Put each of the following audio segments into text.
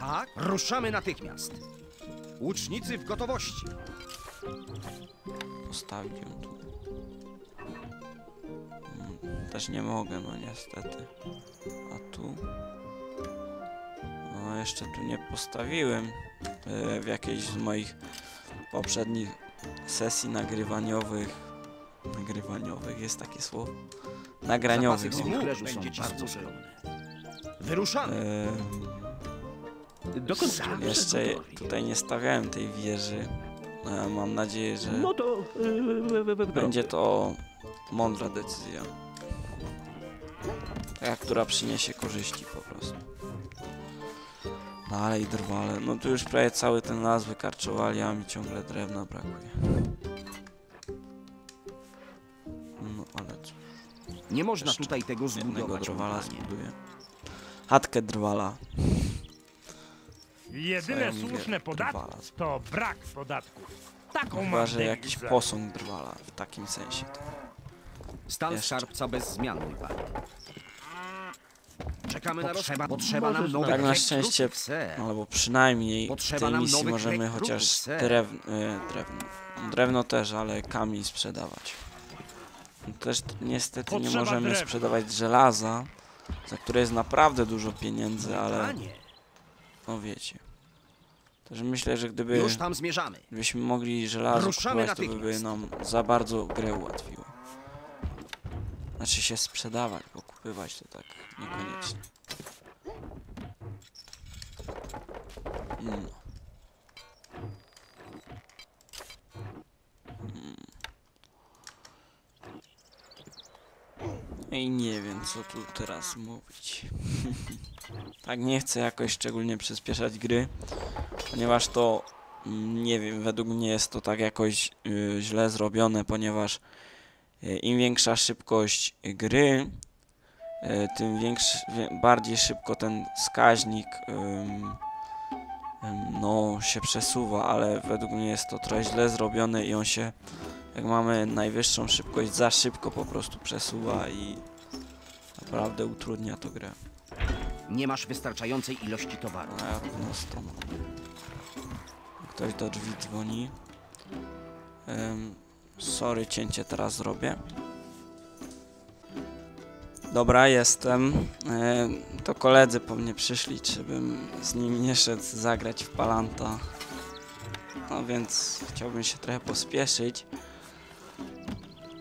Tak? Ruszamy natychmiast. Łucznicy w gotowości. Postawić ją tu. Mm, Też nie mogę, no niestety. A tu? No jeszcze tu nie postawiłem. e, W jakiejś z moich poprzednich sesji nagrywaniowych. Nagrywaniowych jest takie słowo. Nagraniowych. Zapasy o. chmieru są bardzo skromne. Wyruszamy. E, Dokąd Zawsze? Jeszcze gotowi. tutaj nie stawiałem tej wieży. E, Mam nadzieję, że No to... Yy, będzie to mądra decyzja. Taka, która przyniesie korzyści po prostu. Dalej drwale. No tu już prawie cały ten las wykarczowali, a mi ciągle drewna brakuje. No ale cóż, Nie można jeszcze tutaj tego jednego zbudować. drwala panie. zbuduję. Chatkę drwala. Jedyne ja słuszne podatki to brak podatków. Taką Chyba, że jakiś posąg drwala w takim sensie. To. Stan Jeszcze. skarbca bez zmian, mój panie. Czekamy na Potrzeba- rozkaz. Potrzeba nam nowych Tak na szczęście. Albo przynajmniej Potrzeba w tej misji możemy chociaż ser. drew, e, drewno. Drewno też, ale kamień sprzedawać. Też niestety nie Potrzeba możemy drewna. sprzedawać żelaza, za które jest naprawdę dużo pieniędzy, ale no wiecie. Też myślę, że gdyby już tam zmierzamy. gdybyśmy mogli żelazo Ruszamy kupować, to by nam za bardzo grę ułatwiło. Znaczy się sprzedawać, bo kupywać to tak niekoniecznie. No. I nie wiem, co tu teraz mówić. tak, nie chcę jakoś szczególnie przyspieszać gry, ponieważ to, mm, nie wiem, według mnie jest to tak jakoś y, źle zrobione, ponieważ y, im większa szybkość gry, y, tym większy, bardziej szybko ten wskaźnik no, się przesuwa, ale według mnie jest to trochę źle zrobione i on się, jak mamy najwyższą szybkość, za szybko po prostu przesuwa i naprawdę utrudnia to grę. Nie masz wystarczającej ilości towaru. A ja równo stąd. Ktoś do drzwi dzwoni. Em, sorry, cięcie teraz zrobię. Dobra, jestem. Em, to koledzy po mnie przyszli, czy bym z nimi nie szedł zagrać w Palanta. No więc chciałbym się trochę pospieszyć.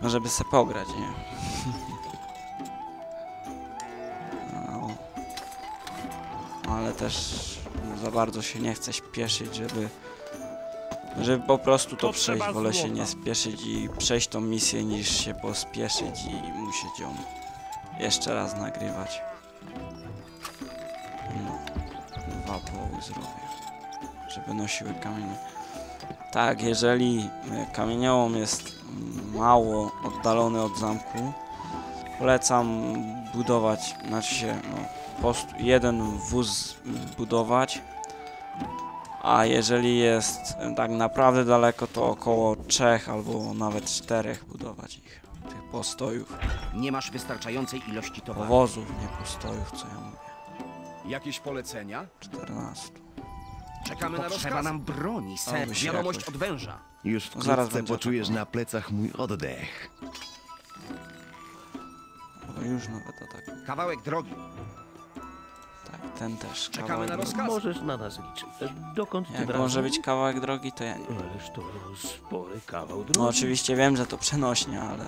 Żeby se pograć, nie? ale też za bardzo się nie chcę śpieszyć, żeby żeby po prostu to Potrzeba przejść. Wolę się złota. nie spieszyć i przejść tą misję niż się pospieszyć i musieć ją jeszcze raz nagrywać. No, dwa poły zrobię, żeby nosiły kamienie. Tak, jeżeli e, kamieniołom jest mało oddalony od zamku, polecam budować, znaczy się, no, po prostu jeden wóz budować, a jeżeli jest e, tak naprawdę daleko, to około trzech albo nawet czterech budować ich, tych postojów, Nie masz wystarczającej ilości towaru. powozów, nie postojów, co ja mówię, Jakieś polecenia? 14. Czekamy na rozkaz. nam broni, ser. Wiadomość jakoś- od węża. Już zaraz wkrótce będzie poczujesz atakował. na plecach mój oddech. O, już nawet atak. Kawałek drogi. Ten też. Czekamy kawałek na drogi. rozkaz. Możesz na nas liczyć. Dokąd Jak może być kawałek drogi, to ja nie. Ależ to spory kawał drogi. No oczywiście wiem, że to przenośnie, ale...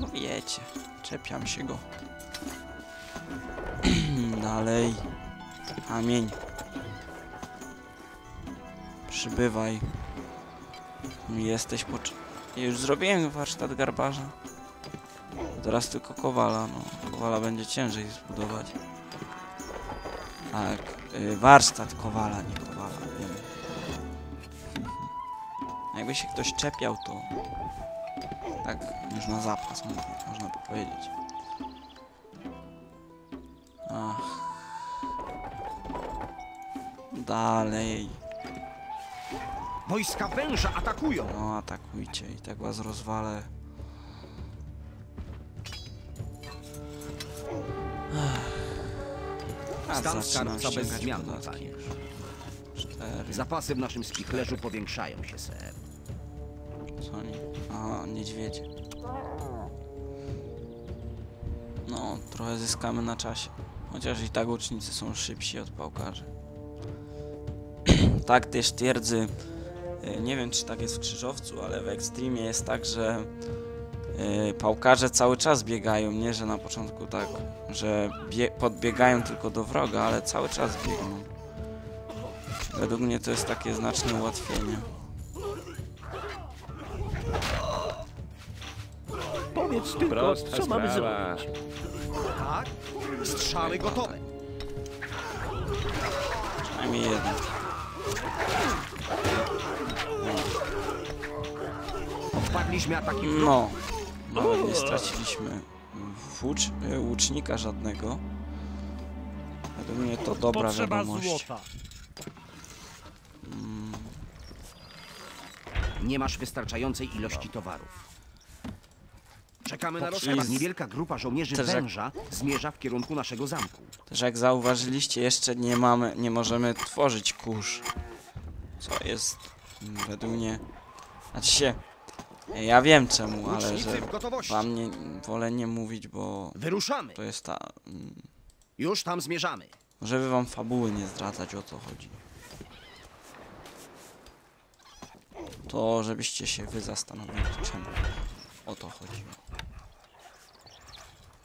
No wiecie, czepiam się go. Dalej. Kamień. Przybywaj. Jesteś po... Ja już zrobiłem warsztat garbarza. Teraz tylko kowala, no. Kowala będzie ciężej zbudować. Tak, y, warsztat kowala, nie kowala. Wiem. Jakby się ktoś czepiał, to tak już na zapas, mo- można by powiedzieć. Ach. Dalej. Wojska węża atakują. No atakujcie i tak was rozwalę. Stan skarbca bez zmian, panie. Zapasy w naszym spichlerzu powiększają się, ser. Co oni? Aha, niedźwiedzie. No, trochę zyskamy na czasie. Chociaż i tak łucznicy są szybsi od pałkarzy. tak też twierdzy. y, Nie wiem, czy tak jest w krzyżowcu, ale w Extremie jest tak, że pałkarze cały czas biegają. Nie, że na początku tak, że bie- podbiegają tylko do wroga, ale cały czas biegną. Według mnie to jest takie znaczne ułatwienie. Powiedz tylko, Prosta co mamy sprawa. zrobić. Tak? Strzały gotowe. Przynajmniej jeden. Odpadliśmy ataki. No, nawet nie straciliśmy włócz, e, łucznika żadnego. Według mnie to dobra Potrzeba wiadomość. złota. Nie masz wystarczającej ilości towarów. Czekamy na Potrzeba- rozkaz. Niewielka grupa żołnierzy Też jak- węża zmierza w kierunku naszego zamku. Też jak zauważyliście, jeszcze nie mamy, nie możemy tworzyć kurz. Co jest mm, według mnie... Znaczy się, ja wiem czemu, ale że wam nie, wolę nie mówić, bo Wyruszamy. to jest ta... mm, Już tam zmierzamy. Żeby wam fabuły nie zdradzać, o co chodzi. To żebyście się wy zastanowili, czemu o to chodzi.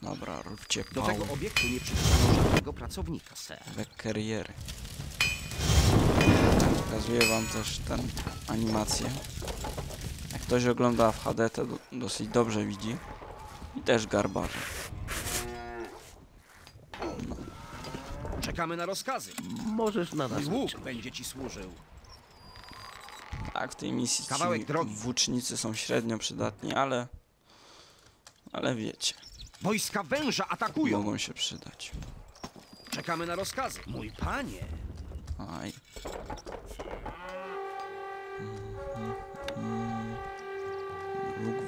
Dobra, róbcie Do tego obiektu nie przypuszczono żadnego pracownika, ser. kariery. Pokazuję wam też tę animację. Ktoś ogląda w HD, to do, dosyć dobrze widzi. I też garbarze. Czekamy na rozkazy. Możesz na nas Mój łuk będzie ci służył. Tak, w tej misji Kawałek ci drogi. włócznicy są średnio przydatni, ale... Ale wiecie, Wojska węża atakują. mogą się przydać. Czekamy na rozkazy. Mój panie. Aj. Mhm.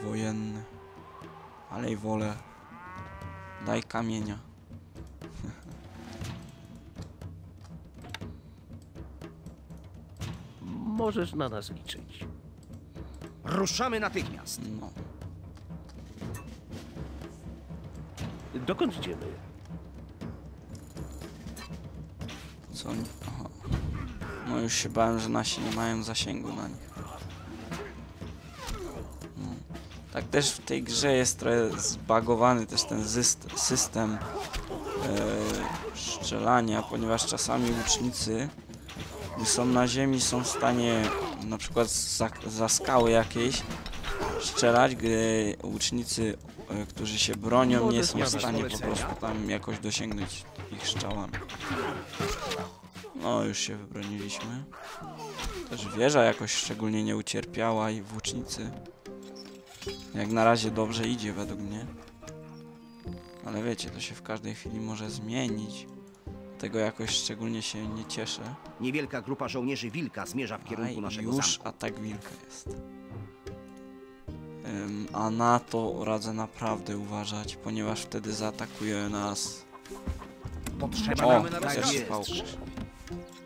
Wojenny. Ale i wolę. Daj kamienia. Możesz na nas liczyć. Ruszamy natychmiast. No. Dokąd idziemy? Co oni? Aha. No już się bałem, że nasi nie mają zasięgu na nich. Tak też w tej grze jest trochę zbagowany też ten system e, strzelania, ponieważ czasami łucznicy gdy są na ziemi są w stanie na przykład za, za skały jakieś strzelać, gdy łucznicy, e, którzy się bronią, nie są w stanie po prostu tam jakoś dosięgnąć ich strzałami. No, już się wybroniliśmy. Też wieża jakoś szczególnie nie ucierpiała i włócznicy. Jak na razie dobrze idzie według mnie. Ale wiecie, to się w każdej chwili może zmienić. Tego jakoś szczególnie się nie cieszę. Niewielka grupa żołnierzy wilka zmierza w kierunku Aj, naszego już zamku. atak wilka jest. A na to radzę naprawdę uważać, ponieważ wtedy zaatakuje nas. O, Czekamy na też pałkarz.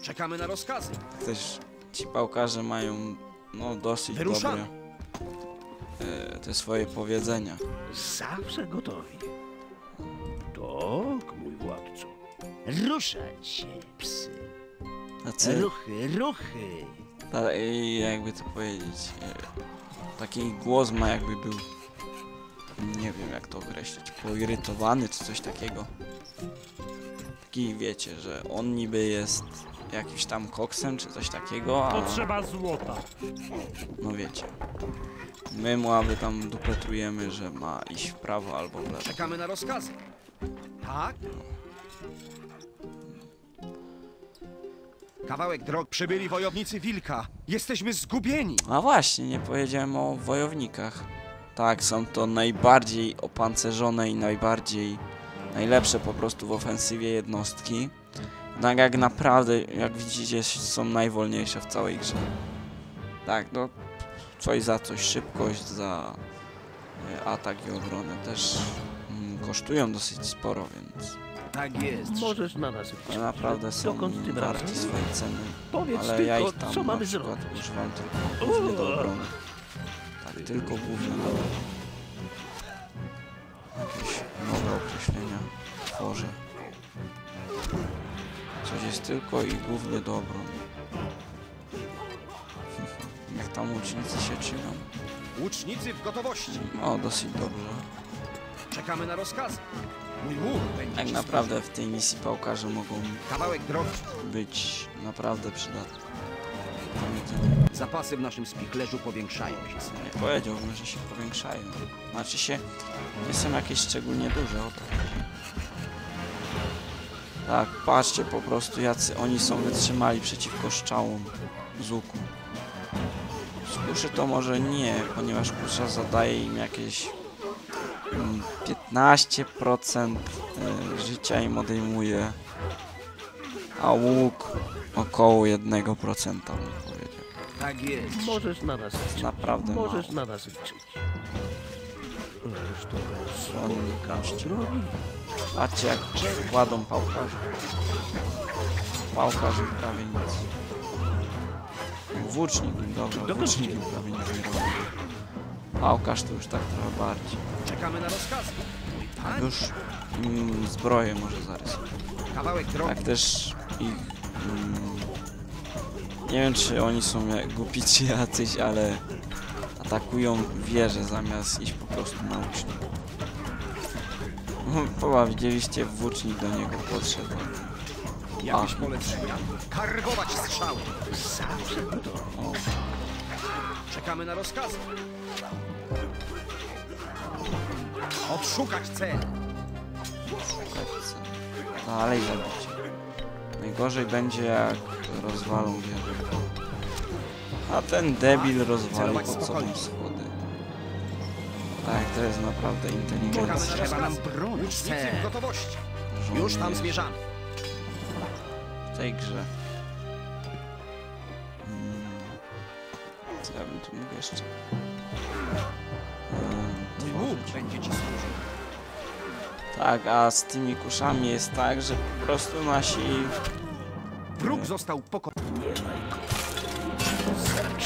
Czekamy na rozkazy. Też ci pałkarze mają no dosyć Wyruszamy. dobre te swoje powiedzenia. Zawsze gotowi. Tak, mój władco. Ruszać się, psy. Tacy, Ruchy, ruchy. ta, i jakby to powiedzieć, e, taki głos ma jakby był, nie wiem jak to określić, poirytowany czy coś takiego. Taki wiecie, że on niby jest jakimś tam koksem czy coś takiego, a Potrzeba złota. no wiecie. My mu aby tam dupetrujemy, że ma iść w prawo albo w lewo. Czekamy na rozkazy. Tak? Kawałek drog przybyli wojownicy wilka. Jesteśmy zgubieni. A właśnie, nie powiedziałem o wojownikach. Tak, są to najbardziej opancerzone i najbardziej najlepsze po prostu w ofensywie jednostki. Tak jak naprawdę, jak widzicie, są najwolniejsze w całej grze. Tak, no coś za coś, szybkość za e, atak i obronę też mm, kosztują dosyć sporo, więc Tak jest. Możesz na nas liczyć. Naprawdę są Dokąd tym warci swojej ceny. Powiedz Ale ja tylko, ich tam co mamy przykład zrobić. używam tylko głównie do obrony. Tak, tylko głównie do obrony. Jakieś nowe określenia tworzę. Coś jest tylko i głównie do obrony. Jak tam łucznicy się trzymają? Łucznicy w gotowości. No, dosyć dobrze. Czekamy na rozkazy. Mój łuk będzie Tak naprawdę w tej misji pałkarze mogą. Kawałek drogi. być naprawdę przydatne. Pamiętaj. Zapasy w naszym spichlerzu powiększają się. Nie powiedziałbym, że się powiększają. Znaczy się, nie są jakieś szczególnie duże, o to chodzi. Tak, patrzcie po prostu, jacy oni są wytrzymali przeciwko szczałom z łuku. Z kuszy to może nie, ponieważ kusza zadaje im jakieś mm, 15% e, życia im odejmuje, a łuk około 1% bym powiedział. Tak jest. Możesz na nas liczyć. Naprawdę mało. Możesz na nas liczyć. Ależ to goście. drogi. Patrzcie jak kładą pałkarzy. Pałkarzy prawie nic. Włócznik, dobra, Dokąd włócznik idziemy? prawie nic nie robi. Pałkarz to już tak trochę bardziej. Czekamy na pan. Już mm, zbroję może zarysować. Kawałek drogi. Tak też ich... Mm, nie wiem czy oni są jak głupi czy jacyś, ale atakują wieże zamiast iść po prostu na łucznik. Chyba widzieliście włócznik do niego podszedł. Jakieś polecenia. Kargować strzały. Zawsze. O, Czekamy na rozkazy. Odszukać cel. szukać Dalej zabicie. Najgorzej będzie jak rozwalą wieżę. A ten debil rozwali Celować pod sobą schody. Tak, to jest naprawdę inteligencja. Trzeba nam bronić. W gotowości. Już tam zmierzamy. W tej grze. Mm. Co ja bym tu mógł jeszcze? Mój Mm, łuk będzie ci służył. Tak, a z tymi kuszami jest tak, że po prostu nasi Wróg został pokonany.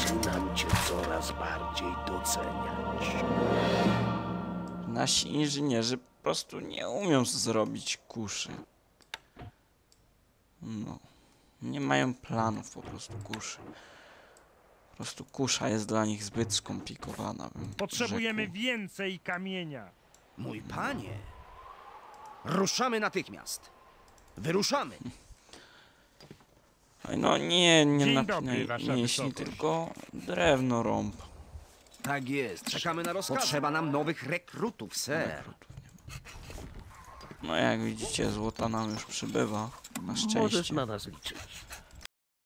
Zaczynam cię coraz bardziej doceniać. Nasi inżynierzy po prostu nie umią zrobić kuszy. No. Nie mają planów po prostu kuszy. Po prostu kusza jest dla nich zbyt skomplikowana. Bym Potrzebujemy rzekł. więcej kamienia. Mój panie. Ruszamy natychmiast. Wyruszamy. No nie, nie, Dzień dobry, wasza wysokość. tylko drewno rąb. Tak jest. Czekamy na rozkazy. Potrzeba nam nowych rekrutów, ser. No jak widzicie, złota nam już przybywa. Na Możesz szczęście. na nas liczyć.